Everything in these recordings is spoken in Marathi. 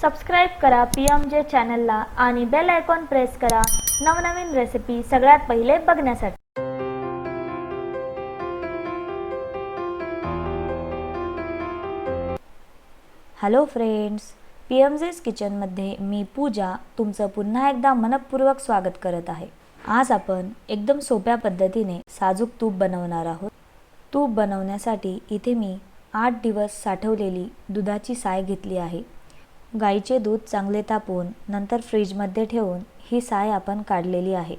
सबस्क्राईब करा पी एम जे चॅनलला आणि बेल आयकॉन प्रेस करा नवनवीन रेसिपी सगळ्यात पहिले बघण्यासाठी. हॅलो फ्रेंड्स पी एम जेस किचनमध्ये मी पूजा तुमचं पुन्हा एकदा मनपूर्वक स्वागत करत आहे. आज आपण एकदम सोप्या पद्धतीने साजूक तूप बनवणार आहोत. तूप बनवण्यासाठी इथे मी आठ दिवस साठवलेली दुधाची साय घेतली आहे. गाईचे दूध चांगले तापवून नंतर फ्रीजमध्ये ठेवून ही साय आपण काढलेली आहे.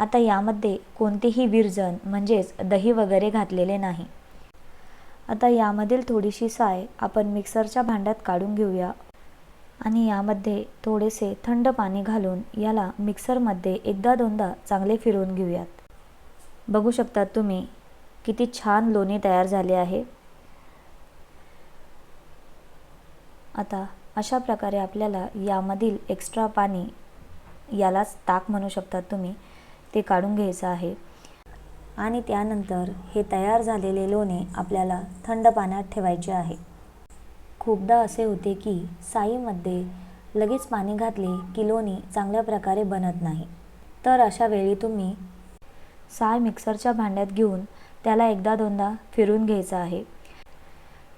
आता यामध्ये कोणतेही विरजन म्हणजेच दही वगैरे घातलेले नाही. आता यामधील थोडीशी साय आपण मिक्सरच्या भांड्यात काढून घेऊया आणि यामध्ये थोडेसे थंड पाणी घालून याला मिक्सरमध्ये एकदा दोनदा चांगले फिरवून घेऊयात. बघू शकतात तुम्ही किती छान लोणी तयार झाले आहे. आता अशा प्रकारे आपल्याला यामधील एक्स्ट्रा पाणी यालाच ताक म्हणू शकतात तुम्ही. ते काढून घ्यायचं आहे. आणि त्यानंतर हे तयार झालेले लोणे आपल्याला थंड पाण्यात ठेवायचे आहे. खूपदा असे होते की साईमध्ये लगेच पाणी घातले की लोणी चांगल्या प्रकारे बनत नाही. तर अशा वेळी तुम्ही साय मिक्सरच्या भांड्यात घेऊन त्याला एकदा दोनदा फिरून घ्यायचं आहे.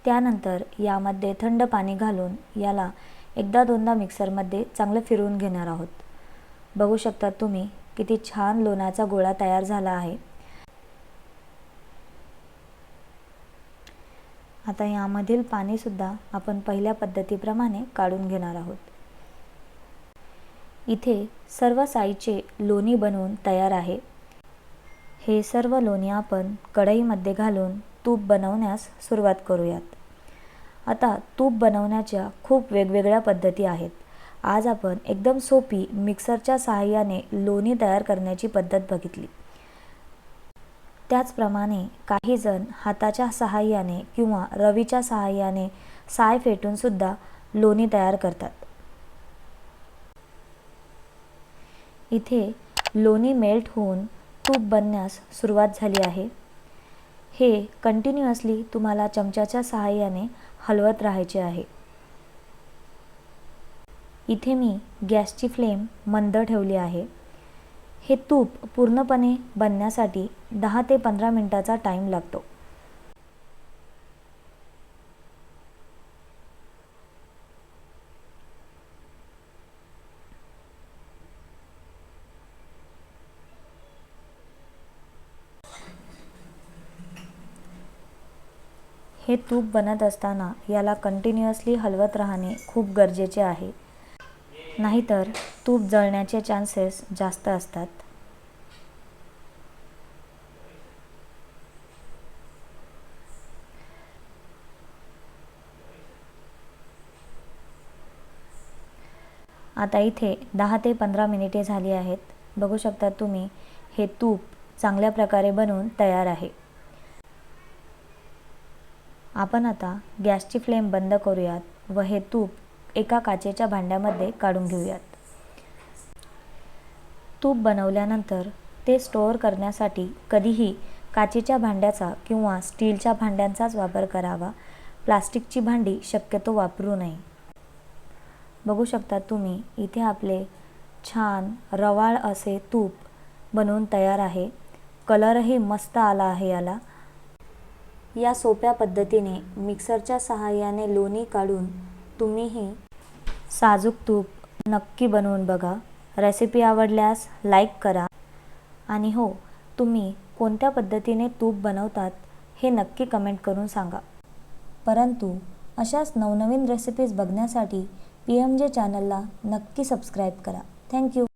त्यानंतर यामध्ये थंड पाणी घालून याला एकदा दोनदा मिक्सरमध्ये चांगलं फिरवून घेणार आहोत. बघू शकता तुम्ही किती छान लोण्याचा गोळा तयार झाला आहे. आता यामधील पाणीसुद्धा आपण पहिल्या पद्धतीप्रमाणे काढून घेणार आहोत. इथे सर्व साईचे लोणी बनवून तयार आहे. हे सर्व लोणी आपण कढईमध्ये घालून तूप बनवण्यास सुरुवात करूयात. आता तूप बनवण्याच्या खूप वेगवेगळ्या पद्धती आहेत. आज आपण एकदम सोपी मिक्सरच्या सहाय्याने लोणी तयार करण्याची पद्धत बघितली. त्याचप्रमाणे काही जण हाताच्या सहाय्याने किंवा रवीच्या सहाय्याने साय फेटूनसुद्धा लोणी तयार करतात. इथे लोणी मेल्ट होऊन तूप बनण्यास सुरुवात झाली आहे. हे कंटिन्युअसली तुम्हाला चमच्याच्या सहाय्याने हलवत राहायचे आहे. इथे मी गॅसची फ्लेम मंद ठेवली आहे. हे तूप पूर्णपणे बनण्यासाठी दहा ते पंधरा मिनटाचा टाईम लागतो. हे तूप बनत असताना याला कंटिन्युअसली हलवत राहणे खूप गरजेचे आहे. नाहीतर तूप जळण्याचे चान्सेस जास्त असतात. आता इथे दहा ते पंधरा मिनिटे झाली आहेत. बघू शकता तुम्ही हे तूप चांगल्या प्रकारे बनवून तयार आहे. आपण आता गॅसची फ्लेम बंद करूयात व हे तूप एका काचेच्या भांड्यामध्ये काढून घेऊयात. तूप बनवल्यानंतर ते स्टोअर करण्यासाठी कधीही काचेच्या भांड्याचा किंवा स्टीलच्या भांड्यांचाच वापर करावा. प्लास्टिकची भांडी शक्यतो वापरू नये. बघू शकता तुम्ही इथे आपले छान रवाळ असे तूप बनवून तयार आहे. कलरही मस्त आला आहे याला. या सोप्या पद्धतीने मिक्सरच्या सहाय्याने लोणी काढून तुम्हीही साजूक तूप नक्की बनवून बघा. रेसिपी आवडल्यास लाईक करा. आणि हो तुम्ही कोणत्या पद्धतीने तूप बनवतात हे नक्की कमेंट करून सांगा. परंतु अशाच नवनवीन रेसिपीज बघण्यासाठी पी एम जे चॅनलला नक्की सबस्क्राईब करा. थँक्यू